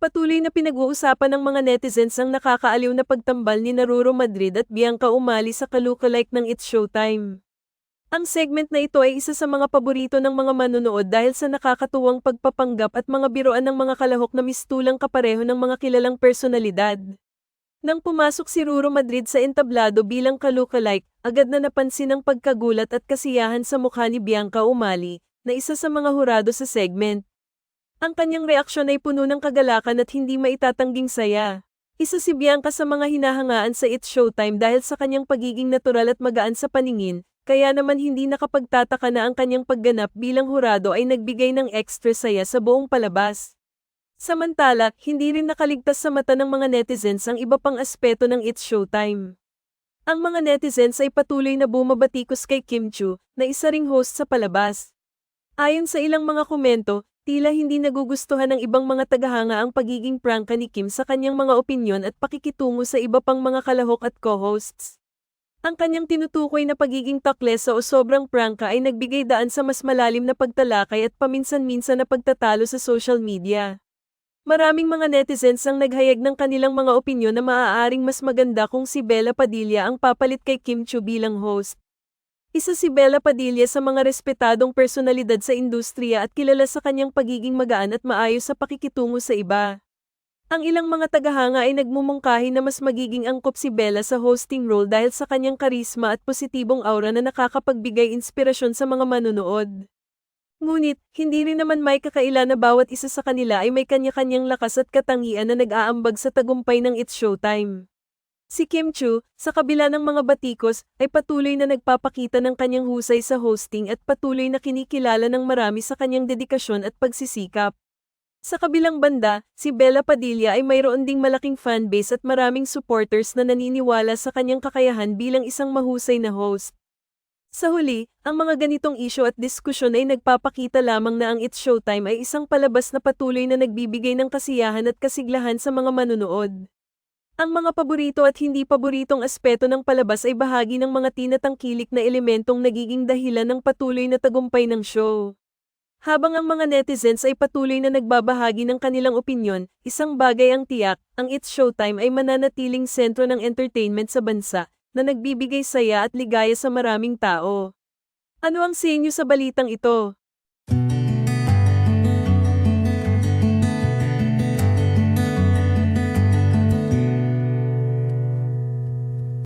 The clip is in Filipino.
Patuloy na pinag-uusapan ng mga netizens ang nakakaaliw na pagtambal ni Naruro Madrid at Bianca Umali sa kalukalike ng It's Showtime. Ang segment na ito ay isa sa mga paborito ng mga manonood dahil sa nakakatuwang pagpapanggap at mga biroan ng mga kalahok na mistulang kapareho ng mga kilalang personalidad. Nang pumasok si Ruro Madrid sa entablado bilang kalukalike, agad na napansin ang pagkagulat at kasiyahan sa mukha ni Bianca Umali, na isa sa mga hurado sa segment. Ang kanyang reaksyon ay puno ng kagalakan at hindi maitatangging saya. Isa si Bianca sa mga hinahangaan sa It's Showtime dahil sa kanyang pagiging natural at magaan sa paningin, kaya naman hindi nakapagtataka na ang kanyang pagganap bilang hurado ay nagbigay ng extra saya sa buong palabas. Samantala, hindi rin nakaligtas sa mata ng mga netizens ang iba pang aspeto ng It's Showtime. Ang mga netizens ay patuloy na bumabatikos kay Kim Chu, na isa ring host sa palabas. Ayon sa ilang mga komento, tila hindi nagugustuhan ng ibang mga tagahanga ang pagiging prangka ni Kim sa kanyang mga opinyon at pakikitungo sa iba pang mga kalahok at co-hosts. Ang kanyang tinutukoy na pagiging taklesa o sobrang prangka ay nagbigay daan sa mas malalim na pagtalakay at paminsan-minsan na pagtatalo sa social media. Maraming mga netizens ang naghayag ng kanilang mga opinyon na maaaring mas maganda kung si Bella Padilla ang papalit kay Kim Chu bilang host. Isa si Bella Padilla sa mga respetadong personalidad sa industriya at kilala sa kanyang pagiging magaan at maayos sa pakikitungo sa iba. Ang ilang mga tagahanga ay nagmumungkahi na mas magiging angkop si Bella sa hosting role dahil sa kanyang karisma at positibong aura na nakakapagbigay inspirasyon sa mga manunood. Ngunit, hindi rin naman may kakaila na bawat isa sa kanila ay may kanya-kanyang lakas at katangian na nag-aambag sa tagumpay ng It's Showtime. Si Kim Chu, sa kabila ng mga batikos, ay patuloy na nagpapakita ng kanyang husay sa hosting at patuloy na kinikilala ng marami sa kanyang dedikasyon at pagsisikap. Sa kabilang banda, si Bella Padilla ay mayroon ding malaking fanbase at maraming supporters na naniniwala sa kanyang kakayahan bilang isang mahusay na host. Sa huli, ang mga ganitong isyo at diskusyon ay nagpapakita lamang na ang It's Showtime ay isang palabas na patuloy na nagbibigay ng kasiyahan at kasiglahan sa mga manunood. Ang mga paborito at hindi paboritong aspeto ng palabas ay bahagi ng mga tinatangkilik na elementong nagiging dahilan ng patuloy na tagumpay ng show. Habang ang mga netizens ay patuloy na nagbabahagi ng kanilang opinyon, isang bagay ang tiyak, ang It's Showtime ay mananatiling sentro ng entertainment sa bansa, na nagbibigay saya at ligaya sa maraming tao. Ano ang sinyo sa balitang ito?